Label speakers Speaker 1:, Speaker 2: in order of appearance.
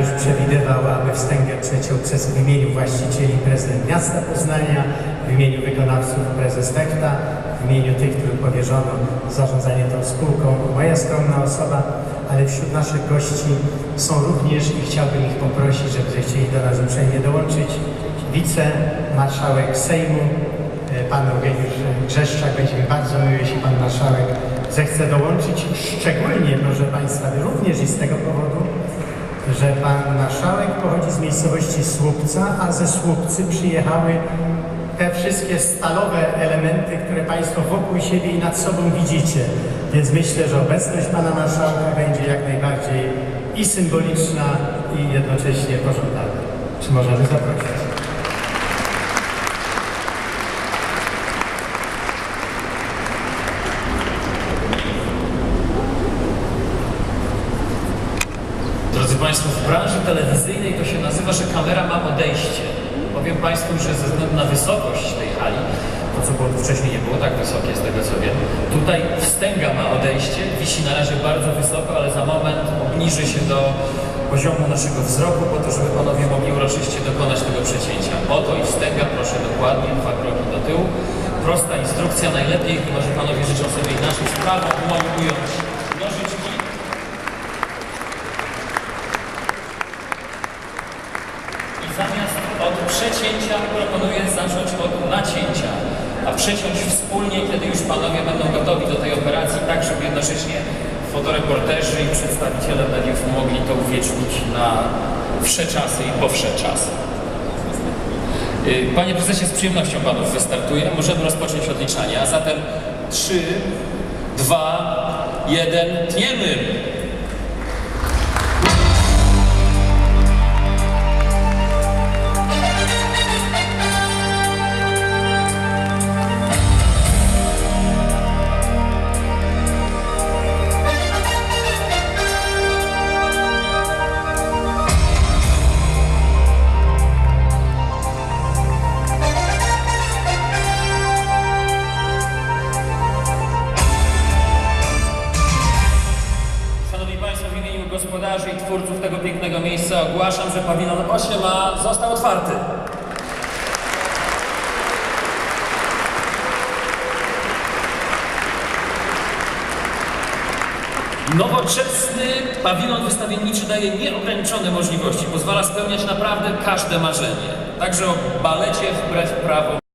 Speaker 1: już przewidywał, aby wstęgę przeciął przez w imieniu właścicieli prezydent miasta Poznania, w imieniu wykonawców prezes Wekta, w imieniu tych, którym powierzono zarządzanie tą spółką, moja skromna osoba, ale wśród naszych gości są również i chciałbym ich poprosić, żeby zechcieli do nas uprzejmie dołączyć wicemarszałek Sejmu, e, pan Eugeniusz Grzeszczak. Będzie mi bardzo miło, jeśli pan marszałek zechce dołączyć. Szczególnie, proszę państwa, również i z tego powodu, że pan marszałek pochodzi z miejscowości Słupca, a ze Słupcy przyjechały te wszystkie stalowe elementy, które Państwo wokół siebie i nad sobą widzicie. Więc myślę, że obecność pana marszałka będzie jak najbardziej i symboliczna, i jednocześnie pożądana. Czy możemy zaprosić?
Speaker 2: Drodzy Państwo, w branży telewizyjnej to się nazywa, że kamera ma odejście. Powiem Państwu, że ze względu na wysokość tej hali, to co było wcześniej nie było tak wysokie z tego co wiem, tutaj wstęga ma odejście, wisi na razie bardzo wysoko, ale za moment obniży się do poziomu naszego wzroku po to, żeby Panowie mogli uroczyście dokonać tego przecięcia. Oto i wstęga, proszę dokładnie, dwa kroki do tyłu. Prosta instrukcja, najlepiej, chyba że Panowie życzą sobie inaczej, sprawą dłoń ująć nożyczki, I zamiast od przecięcia proponuję zacząć od nacięcia, a przeciąć wspólnie, kiedy już panowie będą gotowi do tej operacji, tak żeby jednocześnie fotoreporterzy i przedstawiciele mediów mogli to uwiecznić na wsze czasy i po wsze czasy. Y, Panie prezesie, z przyjemnością panów wystartuję. Możemy rozpocząć odliczanie, a zatem 3, 2, 1, tniemy! Gospodarzy i twórców tego pięknego miejsca ogłaszam, że pawilon 8a został otwarty. Nowoczesny pawilon wystawienniczy daje nieograniczone możliwości, pozwala spełniać naprawdę każde marzenie. Także o balecie wbrew prawom.